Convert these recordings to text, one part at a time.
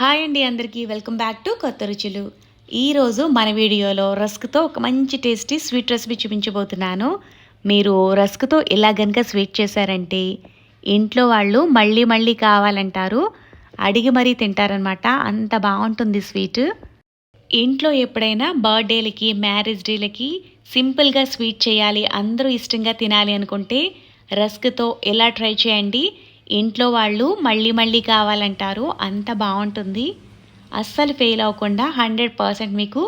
Hi అండి అందరికీ. Welcome back to కొత్త రుచులు. ఈరోజు మన వీడియోలో రస్క్తో ఒక మంచి టేస్టీ స్వీట్ రెసిపీ చూపించబోతున్నాను. మీరు రస్క్తో ఇలా గనక స్వీట్ చేశారంటే ఇంట్లో వాళ్ళు మళ్ళీ మళ్ళీ కావాలంటారు. అడిగి మరీ తింటారనమాట అంత బాగుంటుంది స్వీట్. ఇంట్లో ఎప్పుడైనా బర్త్డేలకి మ్యారేజ్ డేలకి సింపుల్గా స్వీట్ చేయాలి అందరూ ఇష్టంగా తినాలి అనుకుంటే రస్క్తో ఎలా ట్రై చేయండి. ఇంట్లో వాళ్ళు మళ్ళీ మళ్ళీ కావాలంటారు అంత బాగుంటుంది. అస్సలు ఫెయిల్ అవ్వకుండా హండ్రెడ్ పర్సెంట్ మీకు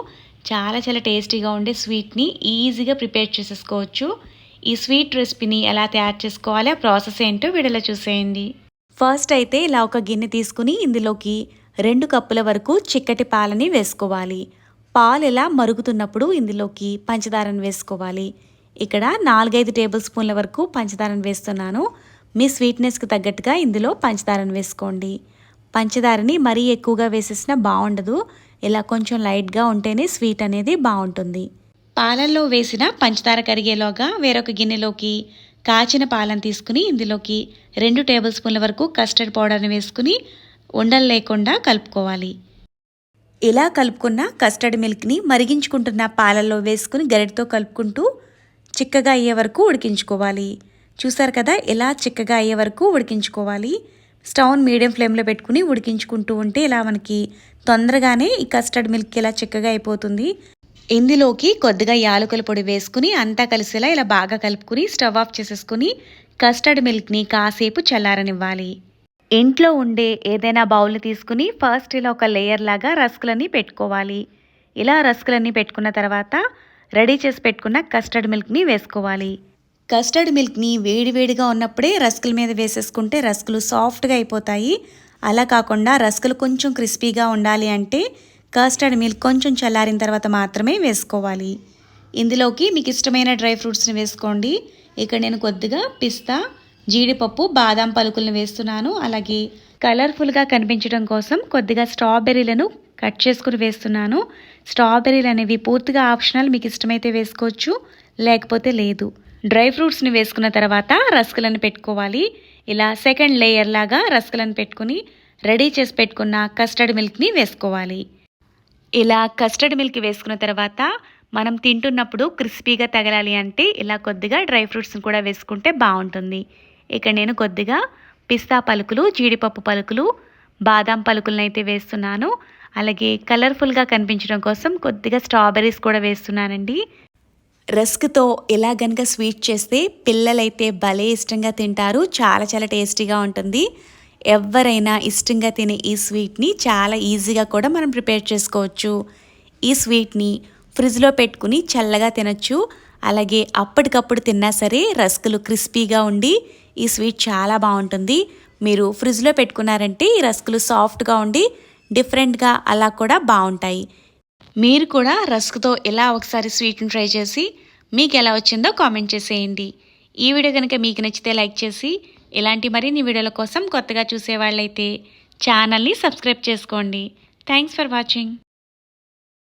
చాలా చాలా టేస్టీగా ఉండే స్వీట్ని ఈజీగా ప్రిపేర్ చేసేసుకోవచ్చు. ఈ స్వీట్ రెసిపీని ఎలా తయారు చేసుకోవాలి ఆ ప్రాసెస్ ఏంటో వీడియోలో చూసేయండి. ఫస్ట్ అయితే ఇలా ఒక గిన్నె తీసుకుని ఇందులోకి రెండు కప్పుల వరకు చిక్కటి పాలని వేసుకోవాలి. పాలు ఇలా మరుగుతున్నప్పుడు ఇందులోకి పంచదారను వేసుకోవాలి. ఇక్కడ నాలుగైదు టేబుల్ స్పూన్ల వరకు పంచదారను వేస్తున్నాను. మీ స్వీట్నెస్కి తగ్గట్టుగా ఇందులో పంచదారను వేసుకోండి. పంచదారని మరీ ఎక్కువగా వేసేసినా బాగుండదు ఇలా కొంచెం లైట్గా ఉంటేనే స్వీట్ అనేది బాగుంటుంది పాలల్లో వేసిన పంచదార కరిగేలోగా వేరొక గిన్నెలోకి కాచిన పాలను తీసుకుని ఇందులోకి రెండు టేబుల్ స్పూన్ల వరకు కస్టర్డ్ పౌడర్ని వేసుకుని ఉండలు లేకుండా కలుపుకోవాలి. ఇలా కలుపుకున్న కస్టర్డ్ మిల్క్ని మరిగించుకుంటున్న పాలల్లో వేసుకుని గరిటతో కలుపుకుంటూ చిక్కగా అయ్యే వరకు ఉడికించుకోవాలి. చూసారు కదా ఎలా చిక్కగా అయ్యే వరకు ఉడికించుకోవాలి. స్టవ్ మీడియం ఫ్లేమ్లో పెట్టుకుని ఉడికించుకుంటూ ఉంటే ఇలా మనకి తొందరగానే ఈ కస్టర్డ్ మిల్క్ ఇలా చిక్కగా అయిపోతుంది. ఇందులోకి కొద్దిగా యాలకుల పొడి వేసుకుని అంతా కలిసేలా ఇలా బాగా కలుపుకుని స్టవ్ ఆఫ్ చేసేసుకుని కస్టర్డ్ మిల్క్ని కాసేపు చల్లారనివ్వాలి. ఇంట్లో ఉండే ఏదైనా బౌల్ తీసుకుని ఫస్ట్ ఇలా ఒక లేయర్ లాగా రస్కులన్నీ పెట్టుకోవాలి. ఇలా రస్కులన్నీ పెట్టుకున్న తర్వాత రెడీ చేసి పెట్టుకున్న కస్టర్డ్ మిల్క్ని వేసుకోవాలి. కస్టర్డ్ మిల్క్ని వేడివేడిగా ఉన్నప్పుడే రస్కుల మీద వేసేసుకుంటే రస్కులు సాఫ్ట్గా అయిపోతాయి. అలా కాకుండా రస్కులు కొంచెం క్రిస్పీగా ఉండాలి అంటే కస్టర్డ్ మిల్క్ కొంచెం చల్లారిన తర్వాత మాత్రమే వేసుకోవాలి. ఇందులోకి మీకు ఇష్టమైన డ్రై ఫ్రూట్స్ని వేసుకోండి. ఇక్కడ నేను కొద్దిగా పిస్తా జీడిపప్పు బాదాం పలుకులను వేస్తున్నాను. అలాగే కలర్ఫుల్గా కనిపించడం కోసం కొద్దిగా స్ట్రాబెర్రీలను కట్ చేసుకుని వేస్తున్నాను. స్ట్రాబెర్రీలు అనేవి పూర్తిగా ఆప్షనల్ మీకు ఇష్టమైతే వేసుకోవచ్చు లేకపోతే లేదు. డ్రై ఫ్రూట్స్ని వేసుకున్న తర్వాత రస్కులను పెట్టుకోవాలి. ఇలా సెకండ్ లేయర్ లాగా రస్కులను పెట్టుకుని రెడీ చేసి పెట్టుకున్న కస్టర్డ్ మిల్క్ని వేసుకోవాలి. ఇలా కస్టర్డ్ మిల్క్ వేసుకున్న తర్వాత మనం తింటున్నప్పుడు క్రిస్పీగా తగలాలి అంటే ఇలా కొద్దిగా డ్రై ఫ్రూట్స్ని కూడా వేసుకుంటే బాగుంటుంది. ఇక్కడ నేను కొద్దిగా పిస్తా పలుకులు జీడిపప్పు పలుకులు బాదాం పలుకులను అయితే వేస్తున్నాను. అలాగే కలర్ఫుల్గా కనిపించడం కోసం కొద్దిగా స్ట్రాబెర్రీస్ కూడా వేస్తున్నానండి. రస్క్తో ఇలా గనక స్వీట్ చేస్తే పిల్లలైతే భలే ఇష్టంగా తింటారు. చాలా చాలా టేస్టీగా ఉంటుంది. ఎవరైనా ఇష్టంగా తినే ఈ స్వీట్ని చాలా ఈజీగా కూడా మనం ప్రిపేర్ చేసుకోవచ్చు. ఈ స్వీట్ని ఫ్రిడ్జ్లో పెట్టుకుని చల్లగా తినచ్చు. అలాగే అప్పటికప్పుడు తిన్నా సరే రస్కులు క్రిస్పీగా ఉండి ఈ స్వీట్ చాలా బాగుంటుంది. మీరు ఫ్రిడ్జ్లో పెట్టుకున్నారంటే ఈ రస్కులు సాఫ్ట్గా ఉండి డిఫరెంట్గా అలా కూడా బాగుంటాయి. మీరు కూడా రస్క్తో ఇలా ఒకసారి స్వీట్ని ట్రై చేసి మీకు ఎలా వచ్చిందో కామెంట్ చేసేయండి. ఈ వీడియో కనుక మీకు నచ్చితే లైక్ చేసి ఇలాంటి మరిన్ని వీడియోల కోసం కొత్తగా చూసేవాళ్ళైతే ఛానల్ని సబ్స్క్రైబ్ చేసుకోండి. Thanks for watching